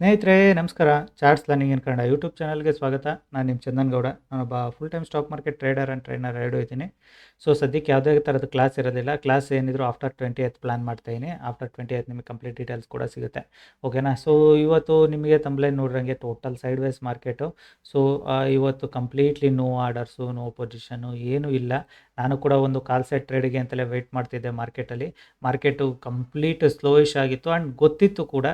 ಸ್ನೇಹಿತರೆ, ನಮಸ್ಕಾರ. Charts learning in Kannada YouTube ಚಾನಲ್ಗೆ ಸ್ವಾಗತ. ನಾನು ನಿಮ್ಮ ಚಂದನ್ ಗೌಡ ನಾನೊಬ್ಬ full time stock market trader and trainer ಎರಡು ಇದ್ದೀನಿ. ಸೊ ಸದ್ಯಕ್ಕೆ ಯಾವುದೇ ಥರದ ಕ್ಲಾಸ್ ಇರೋದಿಲ್ಲ. ಕ್ಲಾಸ್ ಏನಿದ್ರು ಆಫ್ಟರ್ ಟ್ವೆಂಟಿ ಏತ್ ಪ್ಲಾನ್ ಮಾಡ್ತಾಯಿದ್ದೀನಿ ಆಫ್ಟರ್ ಟ್ವೆಂಟಿ ಏತ್ ನಿಮಗೆ ಕಂಪ್ಲೀಟ್ ಡೀಟೇಲ್ಸ್ ಕೂಡ ಸಿಗುತ್ತೆ. ಓಕೆನಾ ಸೊ ಇವತ್ತು ನಿಮಗೆ ತಂಬ್ಲೈನ್ ನೋಡ್ರಂಗೆ total sideways market so ಇವತ್ತು completely no orders no position ಏನೂ ಇಲ್ಲ. ನಾನು ಕೂಡ ಒಂದು ಕಾಲ್ ಸೆಟ್ ಟ್ರೇಡ್ಗೆ ಅಂತಲೇ ವೆಯ್ಟ್ ಮಾಡ್ತಿದ್ದೆ ಮಾರ್ಕೆಟಲ್ಲಿ ಮಾರ್ಕೆಟು ಕಂಪ್ಲೀಟ್ ಸ್ಲೋಯಿಶ್ ಆಗಿತ್ತು ಆ್ಯಂಡ್ ಗೊತ್ತಿತ್ತು ಕೂಡ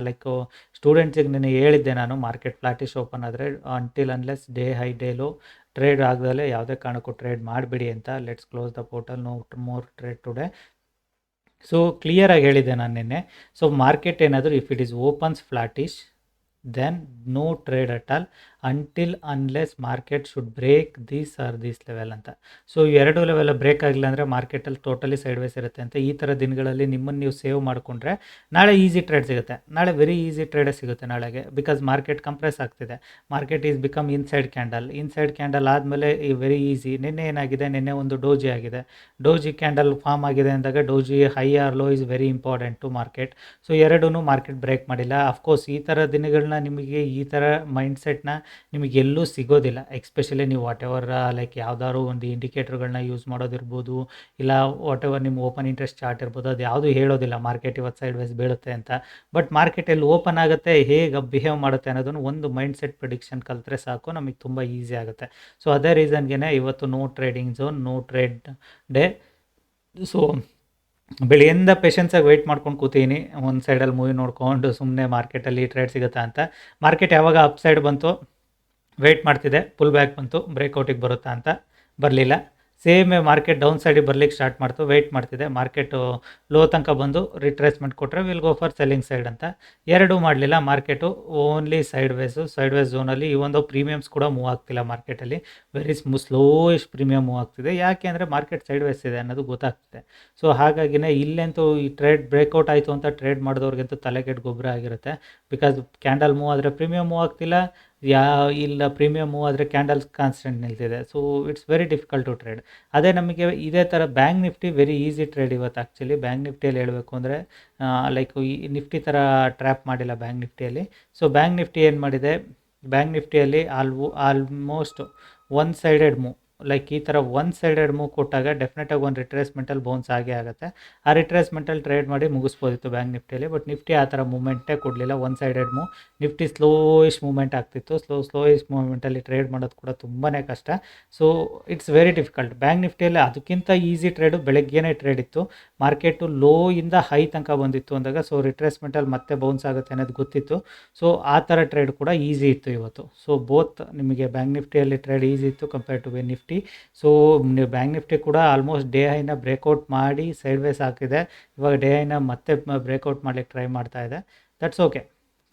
ಲೈಕ್ ಸ್ಟೂಡೆಂಟ್ಸಿಗೆ ನಿನ್ನೆ ಹೇಳಿದ್ದೆ ನಾನು ಮಾರ್ಕೆಟ್ ಫ್ಲಾಟಿಶ್ ಓಪನ್ ಆದರೆ until unless day high day low trade ಆಗದಲ್ಲೇ ಯಾವುದೇ ಕಾರಣಕ್ಕೂ ಟ್ರೇಡ್ ಮಾಡಬೇಡಿ ಅಂತ let's close the portal no more trade today so ಕ್ಲಿಯರಾಗಿ ಹೇಳಿದ್ದೆ ನಾನು ನಿನ್ನೆ. ಸೊ ಮಾರ್ಕೆಟ್ ಏನಾದರೂ if it is opens flattish then no trade at all until unless market should break these or these level ಅಂತ. So ಎರಡು level break ಆಗಿಲ್ಲ ಅಂದರೆ ಮಾರ್ಕೆಟಲ್ಲಿ ಟೋಟಲಿ ಸೈಡ್ ವೈಸ್ ಇರುತ್ತೆ ಅಂತ. ಈ ಥರ ದಿನಗಳಲ್ಲಿ ನಿಮ್ಮನ್ನು ನೀವು ಸೇವ್ ಮಾಡಿಕೊಂಡ್ರೆ ನಾಳೆ ಈಸಿ ಟ್ರೇಡ್ ಸಿಗುತ್ತೆ. ನಾಳೆ ವೆರಿ ಈಸಿ ಟ್ರೇಡೇ ಸಿಗುತ್ತೆ ನಾಳೆಗೆ ಬಿಕಾಸ್ ಮಾರ್ಕೆಟ್ ಕಂಪ್ರೆಸ್ ಆಗ್ತಿದೆ. Market is become inside candle inside candle ಆದಮೇಲೆ ಈ ವೆರಿ ಈಸಿ ನಿನ್ನೆ ಏನಾಗಿದೆ? ನಿನ್ನೆ ಒಂದು ಡೋಜಿ ಆಗಿದೆ. ಡೋಜಿ ಕ್ಯಾಂಡಲ್ ಫಾರ್ಮ್ ಆಗಿದೆ ಅಂದಾಗ doji high or low is very important to market so ಎರಡೂ ಮಾರ್ಕೆಟ್ ಬ್ರೇಕ್ ಮಾಡಿಲ್ಲ. ಅಫ್ಕೋರ್ಸ್ ಈ ಥರ ದಿನಗಳನ್ನ ನಿಮಗೆ ಈ ಥರ ಮೈಂಡ್ಸೆಟ್ನ ನಿಮಗೆ ಎಲ್ಲೂ ಸಿಗೋದಿಲ್ಲ. ಎಕ್ಸ್ಪೆಷಲಿ ನೀವು ವಾಟ್ ಎವರ್ ಲೈಕ್ ಯಾವ್ದಾದ್ರು ಒಂದು ಇಂಡಿಕೇಟರ್ಗಳನ್ನ ಯೂಸ್ ಮಾಡೋದಿರ್ಬೋದು, ಇಲ್ಲ ವಾಟ್ ಎವರ್ ನಿಮ್ಮ ಓಪನ್ ಇಂಟ್ರೆಸ್ಟ್ ಚಾರ್ಟ್ ಇರ್ಬೋದು, ಅದು ಯಾವುದೂ ಹೇಳೋದಿಲ್ಲ. ಮಾರ್ಕೆಟ್ ಇವತ್ತು ಸೈಡ್ ವೈಸ್ ಬೀಳುತ್ತೆ ಅಂತ. ಬಟ್ ಮಾರ್ಕೆಟ್ ಎಲ್ಲಿ ಓಪನ್ ಆಗುತ್ತೆ, ಹೇಗೆ ಬಿಹೇವ್ ಮಾಡುತ್ತೆ ಅನ್ನೋದನ್ನು ಒಂದು ಮೈಂಡ್ ಸೆಟ್ ಪ್ರಿಡಿಕ್ಷನ್ ಕಲಿತ್ರೆ ಸಾಕು, ನಮಗೆ ತುಂಬ ಈಸಿ ಆಗುತ್ತೆ. ಸೊ ಅದೇ ರೀಸನ್ಗೆ ಇವತ್ತು no trading zone no trade day so ಬೆಳೆಯಿಂದ ಪೇಷನ್ಸಾಗಿ ವೆಯ್ಟ್ ಮಾಡ್ಕೊಂಡು ಕೂತೀನಿ. ಒಂದು ಸೈಡಲ್ಲಿ ಮೂವಿ ನೋಡ್ಕೊಂಡು ಸುಮ್ಮನೆ ಮಾರ್ಕೆಟಲ್ಲಿ ಟ್ರೇಡ್ ಸಿಗುತ್ತಾ ಅಂತ. ಮಾರ್ಕೆಟ್ ಯಾವಾಗ ಅಪ್ ಸೈಡ್ ಬಂತು ವೆಯ್ಟ್ ಮಾಡ್ತಿದೆ. ಪುಲ್ ಬ್ಯಾಕ್ ಬಂತು. ಬ್ರೇಕ್ಔಟಿಗೆ ಬರುತ್ತಾ ಅಂತ. ಬರಲಿಲ್ಲ. ಸೇಮ್ ಮಾರ್ಕೆಟ್ ಡೌನ್ ಸೈಡಿಗೆ ಬರ್ಲಿಕ್ಕೆ ಸ್ಟಾರ್ಟ್ ಮಾಡ್ತು ವೆಯ್ಟ್ ಮಾಡ್ತಿದೆ. ಮಾರ್ಕೆಟು ಲೋ ತನಕ ಬಂದು ರಿಟ್ರೇಸ್ಮೆಂಟ್ ಕೊಟ್ಟರೆ will go for selling side ಅಂತ. ಎರಡೂ ಮಾಡಲಿಲ್ಲ, market only sideways sideways ಝೋನಲ್ಲಿ ಈ ಒಂದು ಪ್ರೀಮಿಯಮ್ಸ್ ಕೂಡ ಮೂವ್ ಆಗ್ತಿಲ್ಲ ಮಾರ್ಕೆಟಲ್ಲಿ ವೆರಿ ಸ್ಮೂ ಸ್ಲೋಯೆಸ್ಟ್ ಪ್ರೀಮಿಯಮ್ ಮೂವ್ ಆಗ್ತಿದೆ. ಯಾಕೆ ಅಂದರೆ ಮಾರ್ಕೆಟ್ ಸೈಡ್ ವೇಸ್ ಇದೆ ಅನ್ನೋದು ಗೊತ್ತಾಗ್ತಿದೆ. ಸೊ ಹಾಗಾಗಿನೇ ಇಲ್ಲೆಂತೂ ಈ ಟ್ರೇಡ್ ಬ್ರೇಕ್ಔಟ್ ಆಯಿತು ಅಂತ ಟ್ರೇಡ್ ಮಾಡಿದವ್ರಿಗಂತೂ ತಲೆಗೆಟ್ ಗೊಬ್ಬರ ಆಗಿರುತ್ತೆ. ಬಿಕಾಸ್ ಕ್ಯಾಂಡಲ್ ಮೂವ್ ಆದರೆ ಪ್ರೀಮಿಯಮ್ ಮೂವ್ ಆಗ್ತಿಲ್ಲ ಯಾ, ಇಲ್ಲ ಪ್ರೀಮಿಯಮ್ಮು ಆದರೆ candles constant ನಿಲ್ತಿದೆ. So it's very difficult to trade ಅದೇ ನಮಗೆ ಇದೇ ಥರ bank Nifty very easy trade ಇವತ್ತು ಆ್ಯಕ್ಚುಲಿ ಬ್ಯಾಂಕ್ ನಿಫ್ಟಿಯಲ್ಲಿ ಹೇಳಬೇಕು ಅಂದರೆ ಲೈಕ್ ಈ ನಿಫ್ಟಿ ಥರ ಟ್ರ್ಯಾಪ್ ಮಾಡಿಲ್ಲ ಬ್ಯಾಂಕ್ ನಿಫ್ಟಿಯಲ್ಲಿ ಸೊ ಬ್ಯಾಂಕ್ ನಿಫ್ಟಿ ಏನು ಮಾಡಿದೆ? ಬ್ಯಾಂಕ್ ನಿಫ್ಟಿಯಲ್ಲಿ ಆಲ್ವು almost one sided move like ಈ ಥರ ಒನ್ ಸೈಡೆಡ್ ಮೂವ್ ಕೊಟ್ಟಾಗ ಡೆಫಿನೆಟಾಗಿ ಒಂದು ರಿಟ್ರೇಸ್ಮೆಂಟಲ್ಲಿ ಬೌನ್ಸ್ ಆಗೇ ಆಗುತ್ತೆ. ಆ ರಿಟ್ರೇಸ್ಮೆಂಟಲ್ಲಿ ಟ್ರೇಡ್ ಮಾಡಿ ಮುಗಿಸ್ಬೋದಿತ್ತು ಬ್ಯಾಂಕ್ ನಿಫ್ಟಿಯಲ್ಲಿ ಬಟ್ ನಿಫ್ಟಿ ಆ ಥರ ಮೂಮೆಂಟೇ ಕೊಡಲಿಲ್ಲ one sided move Nifty slowish movement ಆಗ್ತಿತ್ತು. ಸ್ಲೋ ಸ್ಲೋಯಿಶ್ ಮೂಮೆಂಟಲ್ಲಿ ಟ್ರೇಡ್ ಮಾಡೋದು ಕೂಡ ತುಂಬಾ ಕಷ್ಟ. So it's very difficult bank ನಿಫ್ಟಿಯಲ್ಲಿ ಅದಕ್ಕಿಂತ ಈಸಿ ಟ್ರೇಡು ಬೆಳಗ್ಗೆನೇ ಟ್ರೇಡ್ ಇತ್ತು. ಮಾರ್ಕೆಟು ಇಂದ ಹೈ ತನಕ ಬಂದಿತ್ತು ಅಂದಾಗ ಸೊ ರಿಟ್ರೇಸ್ಮೆಂಟಲ್ಲಿ ಮತ್ತೆ ಬೌನ್ಸ್ ಆಗುತ್ತೆ ಅನ್ನೋದು ಗೊತ್ತಿತ್ತು. ಸೊ ಆ ಥರ ಟ್ರೇಡ್ ಕೂಡ ಈಸಿ ಇತ್ತು ಇವತ್ತು. ಸೊ ಬೋತ್ ನಿಮಗೆ ಬ್ಯಾಂಕ್ ನಿಫ್ಟಿಯಲ್ಲಿ ಟ್ರೇಡ್ ಈಸಿ ಇತ್ತು ಕಂಪೇರ್ ಟು ಬೆ ನಿಫ್ಟಿ. ಸೊ ನೀವು ಬ್ಯಾಂಕ್ ನಿಫ್ಟಿ ಕೂಡ ಆಲ್ಮೋಸ್ಟ್ ಡೇ ಹೈನ ಬ್ರೇಕ್ಔಟ್ ಮಾಡಿ ಸೈಡ್ ವೇಸ್ ಹಾಕಿದೆ. ಇವಾಗ ಡೇ ಹೈನ ಮತ್ತೆ ಬ್ರೇಕ್ಔಟ್ ಮಾಡ್ಲಿಕ್ಕೆ ಟ್ರೈ ಮಾಡ್ತಾ ಇದೆ. ದಟ್ಸ್ ಓಕೆ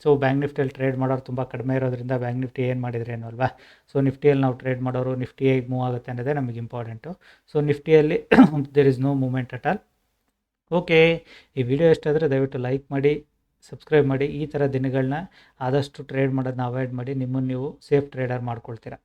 ಸೊ ಬ್ಯಾಂಕ್ ನಿಫ್ಟಿಯಲ್ಲಿ ಟ್ರೇಡ್ ಮಾಡೋರು ತುಂಬ ಕಡಿಮೆ ಇರೋದ್ರಿಂದ ಬ್ಯಾಂಕ್ ನಿಫ್ಟಿ ಏನು ಮಾಡಿದ್ರೇನು ಅಲ್ವಾ? ಸೊ ನಿಫ್ಟಿಯಲ್ಲಿ ನಾವು ಟ್ರೇಡ್ ಮಾಡೋರು ನಿಫ್ಟಿ ಹೇಗೆ ಮೂವ್ ಆಗುತ್ತೆ ಅನ್ನೋದೇ ನಮಗೆ important so ನಿಫ್ಟಿಯಲ್ಲಿ there is no moment at all okay ಈ ವಿಡಿಯೋ ಎಷ್ಟಾದರೆ ದಯವಿಟ್ಟು ಲೈಕ್ ಮಾಡಿ ಸಬ್ಸ್ಕ್ರೈಬ್ ಮಾಡಿ, ಈ ಥರ ದಿನಗಳನ್ನ ಆದಷ್ಟು ಟ್ರೇಡ್ ಮಾಡೋದನ್ನ ಅವಾಯ್ಡ್ ಮಾಡಿ, ನಿಮ್ಮನ್ನು ನೀವು ಸೇಫ್ ಟ್ರೇಡರ್ ಮಾಡ್ಕೊಳ್ತೀರಾ.